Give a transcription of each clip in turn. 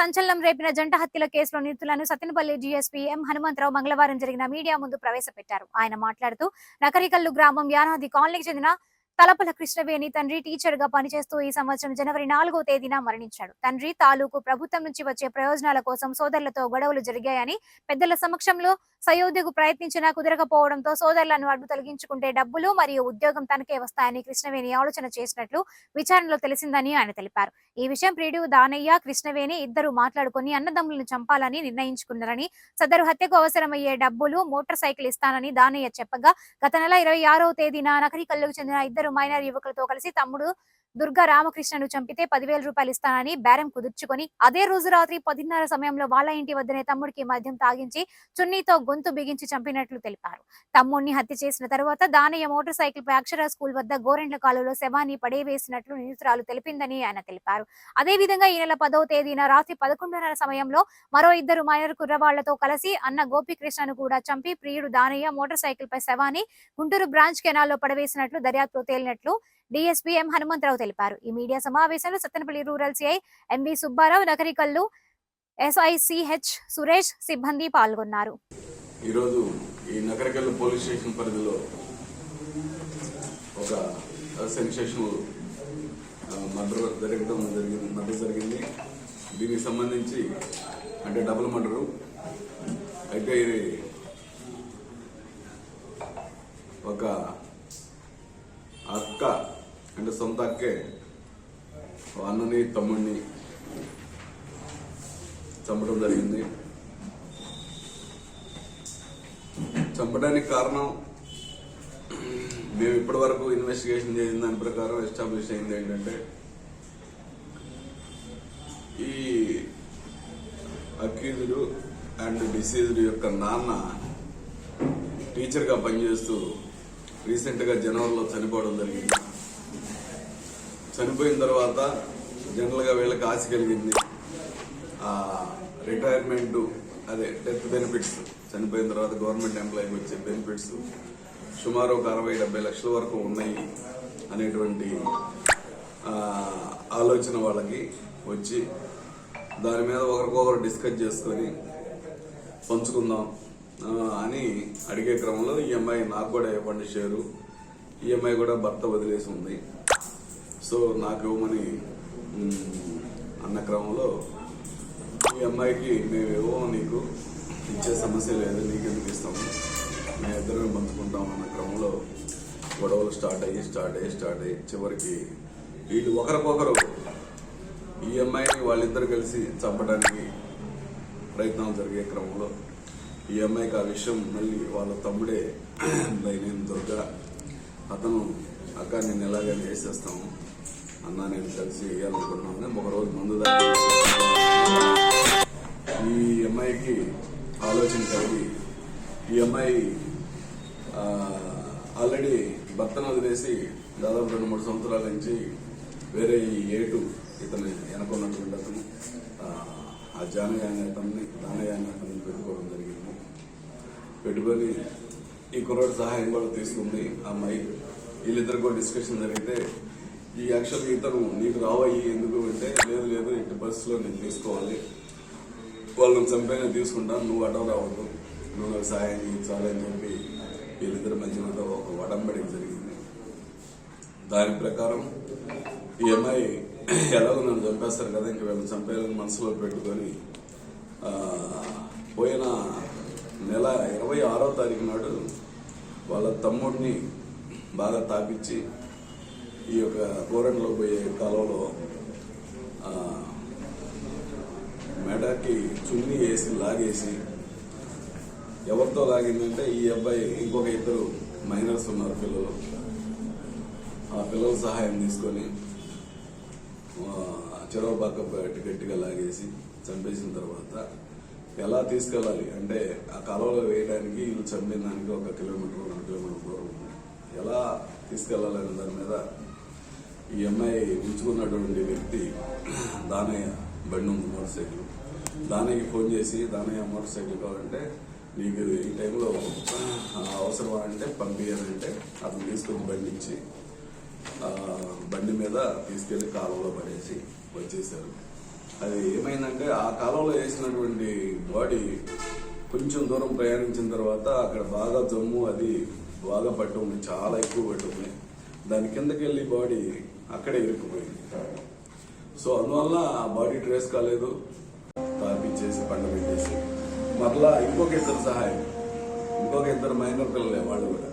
సంచలనం రేపిన జంట హత్యల కేసులో నిందితులను సత్తెనపల్లి జీఎస్పీ ఎం హనుమంతరావు మంగళవారం జరిగిన మీడియా ముందు ప్రవేశపెట్టారు. ఆయన మాట్లాడుతూ నకరికల్లు గ్రామం యానాది కాలనీకి చెందిన తలపల కృష్ణవేణి తండ్రి టీచర్గా పనిచేస్తూ ఈ సంవత్సరం జనవరి నాలుగో తేదీన మరణించాడు. తండ్రి తాలూకు ప్రభుత్వం నుంచి వచ్చే ప్రయోజనాల కోసం సోదరులతో గొడవలు జరిగాయని పెద్దల సమక్షంలో సయోధ్యకు ప్రయత్నించినా కుదరకపోవడంతో సోదరులను అడ్డు తొలగించుకుంటే డబ్బులు మరియు ఉద్యోగం తనకే వస్తాయని కృష్ణవేణి ఆలోచన చేసినట్లు విచారణలో తెలిసిందని ఆయన తెలిపారు. ఈ విషయం ప్రియుడు దానయ్య కృష్ణవేణి ఇద్దరు మాట్లాడుకుని అన్నదమ్ములను చంపాలని నిర్ణయించుకున్నారని సదరు హత్యకు అవసరమయ్యే డబ్బులు మోటార్ సైకిల్ ఇస్తానని దానయ్య చెప్పగా గత నెల ఇరవై ఆరవ తేదీన నకరికల్లుకు చెందిన ఇద్దరు మైనర్ యువకులతో కలిసి తమ్ముడు దుర్గా రామకృష్ణను చంపితే పదివేల రూపాయలు ఇస్తానని బేరం కుదుర్చుకొని అదే రోజు రాత్రి పదిన్నర సమయంలో వాళ్ళ ఇంటి వద్దనే తమ్ముడికి మద్యం తాగించి చున్నీతో గొంతు బిగించి చంపినట్లు తెలిపారు. తమ్ముడిని హత్య చేసిన తరువాత దానయ్య మోటార్ సైకిల్ పై అక్షర స్కూల్ వద్ద గోరెండ్ల కాలువలో శవాన్ని పడేవేసినట్లు నిందితురాలు తెలిపిందని ఆయన తెలిపారు. అదే విధంగా ఈ నెల పదవ తేదీన రాత్రి పదకొండున్నర సమయంలో మరో ఇద్దరు మైనర్ కుర్రవాళ్ళతో కలిసి అన్న గోపికృష్ణను కూడా చంపి ప్రియుడు దానయ్య మోటార్ సైకిల్ పై శవాన్ని గుంటూరు బ్రాంచ్ కెనాల్లో పడవేసినట్లు దర్యాప్తులో తేలినట్లు డీఎస్పీ ఎం హనుమంతరావు తెలిపారు. ఈ మీడియా సమావేశంలో Sattenapalli rural CI MV Subbarao Nakarikallu SI CH Suresh సిబ్బంది పాల్గొన్నారు. ఈరోజు ఈ నగరకల్లు పోలీస్ స్టేషన్ పరిధిలో ఒక సెన్సేషన్ మర్డర్ జరగడం జరిగింది మర్డర్ జరిగింది. దీనికి సంబంధించి అంటే డబుల్ మర్డరు. అయితే ఇది ఒక అక్క అంటే సొంత అక్కే అన్నని తమ్ముడిని చంపడం జరిగింది చంపడానికి కారణం మేము ఇప్పటి వరకు ఇన్వెస్టిగేషన్ చేసిన దాని ప్రకారం ఎస్టాబ్లిష్ అయింది ఏంటంటే ఈ అక్యూజుడు అండ్ డిసీజ్డ్ యొక్క నాన్న టీచర్గా పనిచేస్తూ రీసెంట్గా జనవరిలో చనిపోవడం జరిగింది చనిపోయిన తర్వాత జనరల్గా వీళ్ళకి ఆశ కలిగింది. ఆ రిటైర్మెంట్ అదే డెత్ బెనిఫిట్స్ చనిపోయిన తర్వాత గవర్నమెంట్ ఎంప్లాయీకి వచ్చే బెనిఫిట్స్ సుమారు ఒక అరవై డెబ్బై లక్షల వరకు ఉన్నాయి అనేటువంటి ఆలోచన వాళ్ళకి వచ్చి దాని మీద ఒకరికొకరు డిస్కస్ చేసుకొని పంచుకుందాం అని అడిగే క్రమంలో ఈ అమ్మాయి నాకు కూడా ఇవ్వండి షేరు ఈ అమ్మాయి కూడా భర్త వదిలేసి ఉంది. సో నాకు ఇవ్వమని అన్న క్రమంలో ఈ అమ్మాయికి మేము ఇవ్వము నీకు ఇచ్చే సమస్య లేదు నీకు ఎందుకు ఇస్తాము. మేము ఇద్దరం పంచుకుంటాం అన్న క్రమంలో గొడవలు స్టార్ట్ అయ్యి స్టార్ట్ అయ్యి స్టార్ట్ అయ్యి చివరికి వీళ్ళు ఒకరికొకరు ఈ అమ్మాయిని వాళ్ళిద్దరు కలిసి చంపడానికి ప్రయత్నాలు జరిగే క్రమంలో ఈ అమ్మాయికి ఆ విషయం మళ్ళీ వాళ్ళ తమ్ముడే నేను దుర్గా అతను అక్క నేను ఎలాగైనా వేసేస్తాము అన్న నేను కలిసి వేయాలనుకుంటున్నాను ఒక రోజు ముందు ఈ అమ్మాయికి ఆలోచన కలిగి ఈ అమ్మాయి ఆల్రెడీ భర్తను వదిలేసి దాదాపు రెండు మూడు సంవత్సరాల నుంచి వేరే ఈ ఏటు ఇతను వెనకున్నటువంటి అతను ఆ, జానయాన్ని అతన్ని దానయాన్ని అతన్ని పెట్టుకోవడం జరిగింది. పెట్టుకొని ఈ కుర్రోడు సహాయం కూడా తీసుకుంది అమ్మాయి. వీళ్ళిద్దరు కూడా డిస్కషన్ జరిగితే ఈ యాక్చువల్ ఇతను నీకు రావయ్యి ఎందుకు? అంటే లేదు లేదు ఇటు బస్సులో నేను తీసుకోవాలి. వాళ్ళని చంపైనా తీసుకుంటాను నువ్వు అటో రావద్దు. నువ్వు నాకు సహాయం చేయించాలని చెప్పి వీళ్ళిద్దరి మధ్యలో ఒక వడంబడి జరిగింది. దాని ప్రకారం ఈ అమ్మాయి ఎలాగో నన్ను చంపేస్తారు కదా ఇంక వీళ్ళని చంపేయాలని మనసులో పెట్టుకొని పోయిన నెల ఇరవై ఆరో తారీఖు నాడు వాళ్ళ తమ్ముడిని బాగా తాపించి ఈ యొక్క కోరంలో పోయే కాలంలో మెడకి చున్నీ వేసి లాగేసి ఎవరితో లాగిందంటే ఈ అబ్బాయి ఇంకొక ఇద్దరు మైనర్స్ ఉన్నారు పిల్లలు. ఆ పిల్లల సహాయం తీసుకొని చెరవ పక్క గట్టిగా లాగేసి చంపేసిన తర్వాత ఎలా తీసుకెళ్ళాలి? అంటే ఆ కాలువలో వేయడానికి వీళ్ళు చంపిన దానికి ఒక కిలోమీటర్ రెండు కిలోమీటర్ దూరం ఉంది. ఎలా తీసుకెళ్ళాలనే దాని మీద ఈ అమ్మాయి ఉంచుకున్నటువంటి వ్యక్తి దానయ్య బండి ఉంది మోటార్ సైకిల్. దానయ్యకి ఫోన్ చేసి దానయ్య మోటార్ సైకిల్ కావాలంటే నీకు ఈ టైంలో ఆ, అవసరమా అంటే పంపించాలంటే అతను తీసుకొని బండి ఇచ్చి బండి మీద తీసుకెళ్ళి కాలువలో పడేసి వచ్చేసారు. అది ఏమైందంటే ఆ కాలంలో వేసినటువంటి బాడీ కొంచెం దూరం ప్రయాణించిన తర్వాత అక్కడ బాగా జమ్ము అది బాగా పట్టు ఉంది చాలా ఎక్కువ పట్టుంది దాని కిందకి వెళ్ళి బాడీ అక్కడే ఇరుక్కుపోయింది. సో అందువల్ల ఆ బాడీ ట్రేస్ కాలేదు. తాపించేసి పండ పెట్టేసి. మరలా ఇంకొక ఇద్దరు సహాయం. ఇంకొక ఇద్దరు మైనర్ పిల్లలే వాళ్ళు కూడా.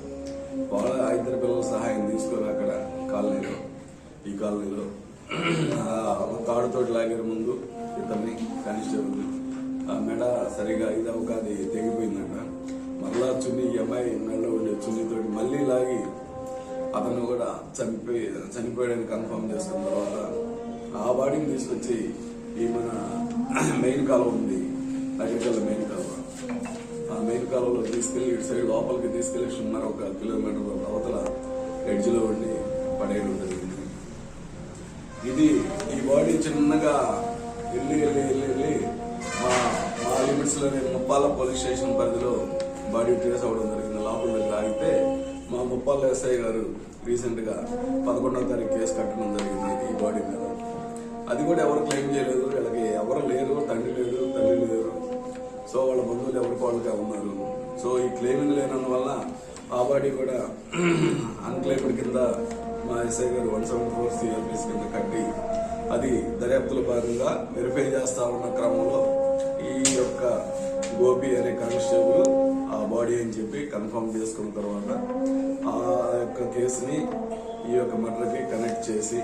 వాళ్ళ ఇద్దరు పిల్లల సహాయం తీసుకొని అక్కడ కాలనీలో ఈ కాలనీలో తాడుతోటి లాగారు ముందు ఇద్దరిని కానిస్టేబుల్ ఆ మెడ సరిగా ఇది ఒక అది తెగిపోయిందంట. మరలా చున్ని ఈ అమ్మాయి మెడలో ఉండే చున్నితోటి మళ్ళీ లాగి అతను కూడా చనిపోయి చనిపోయాడని కన్ఫర్మ్ చేసుకున్న తర్వాత ఆ బాడీని తీసుకొచ్చి ఈ మన మెయిన్ కాలువ ఉంది. అగ్రికల్చర్ మెయిన్ కాలువ. ఆ మెయిన్ కాలువలో తీసుకెళ్ళి ఇటు సైడ్ లోపలికి తీసుకెళ్ళి సుమారు ఒక కిలోమీటర్ అవతల ఎడ్జ్లో ఉండి పడేయడం జరిగింది. ఇది ఈ బాడీ చిన్నగా వెళ్ళి వెళ్ళి వెళ్ళి వెళ్ళి మా మా లిమిట్స్ ముప్పాల పోలీస్ స్టేషన్ పరిధిలో బాడీ ట్రేస్ అవ్వడం జరిగింది. లోపల దగ్గర ఆగితే మా ముప్పాల ఎస్ఐ గారు రీసెంట్గా పదకొండవ తారీఖు కేసు కట్టడం జరిగింది ఈ బాడీ మీద. అది కూడా ఎవరు క్లెయిమ్ చేయలేదు. వీళ్ళకి ఎవరు లేరు తండ్రి లేరు తల్లి లేరు. సో వాళ్ళ బంధువులు ఎవరికి వాళ్ళకి ఉన్నారు. సో ఈ క్లెయిమింగ్ లేనందువల్ల ఆ బాడీ కూడా అన్క్లెయిమ్డ్ కింద మా ఎస్ఐ గారు వన్ సెవెన్ ఫోర్ సిఆర్పీస్ కింద కట్టి అది దర్యాప్తుల భాగంగా వెరిఫై చేస్తా ఉన్న క్రమంలో ఈ యొక్క గోపి అనే కానిస్టేబుల్ ఆ బాడీ అని చెప్పి కన్ఫర్మ్ చేసుకున్న తర్వాత ఆ యొక్క కేసుని ఈ యొక్క మర్డర్కి కనెక్ట్ చేసి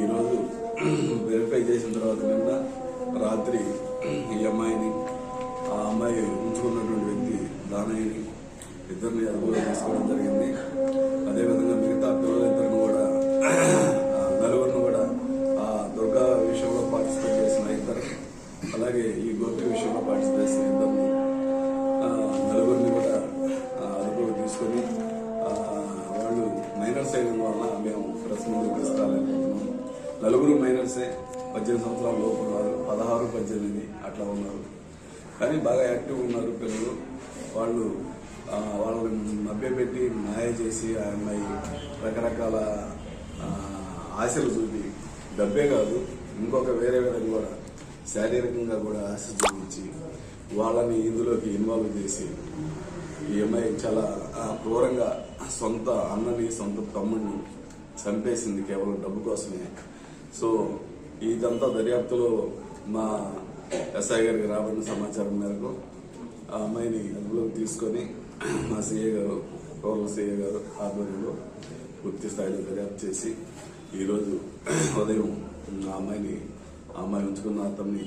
ఈరోజు వెరిఫై చేసిన తర్వాత నిన్న రాత్రి ఈ అమ్మాయిని ఆ అమ్మాయి ఉంచుకున్నటువంటి వ్యక్తి దానయ్యని ఇద్దరిని అదుపులో తీసుకోవడం జరిగింది. అదేవిధంగా మిగతా పిల్లలిద్దరిని కూడా నలుగురిని కూడా ఆ దుర్గా విషయంలో పార్టిసిపేట్ చేసిన ఇద్దరు అలాగే ఈ గోపి విషయంలో పార్టిసిపేట్ చేసిన ఇద్దరిని నలుగురిని కూడా ఆ, అదుపులో తీసుకొని వాళ్ళు మైనర్స్ అయిన వల్ల మేము ప్రెస్ ముందు తీసుకురాలేకపోతున్నాం. నలుగురు మైనర్సే పద్దెనిమిది సంవత్సరాల లోపు ఉన్నారు. పదహారు పద్దెనిమిది అట్లా ఉన్నారు. కానీ బాగా యాక్టివ్ ఉన్నారు పిల్లలు. వాళ్ళు వాళ్ళని మభ్యపెట్టి మాయ చేసి ఆ అమ్మాయి రకరకాల ఆశలు చూపి డబ్బే కాదు ఇంకొక వేరే విధంగా కూడా శారీరకంగా కూడా ఆశ చూపించి వాళ్ళని ఇందులోకి ఇన్వాల్వ్ చేసి ఈ అమ్మాయి చాలా క్రూరంగా సొంత అన్నని సొంత తమ్ముడిని చంపేసింది కేవలం డబ్బు కోసమే. సో ఇదంతా దర్యాప్తులో మా ఎస్ఐ గారికి రాబడిన సమాచారం మేరకు ఆ అమ్మాయిని అదుపులోకి తీసుకొని మా సీఏ గారు గౌరవ సీఏ గారు ఆధ్వర్యంలో పూర్తి స్థాయిలో దర్యాప్తు చేసి ఈరోజు ఉదయం ఆ అమ్మాయిని ఆ అమ్మాయి ఉంచుకున్న అతన్ని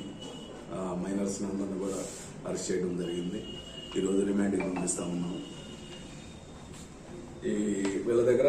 మైనర్స్ అందరిని కూడా అరెస్ట్ చేయడం జరిగింది. ఈరోజు రిమాండ్కి పంపిస్తా ఉన్నాం. ఈ వీళ్ళ దగ్గర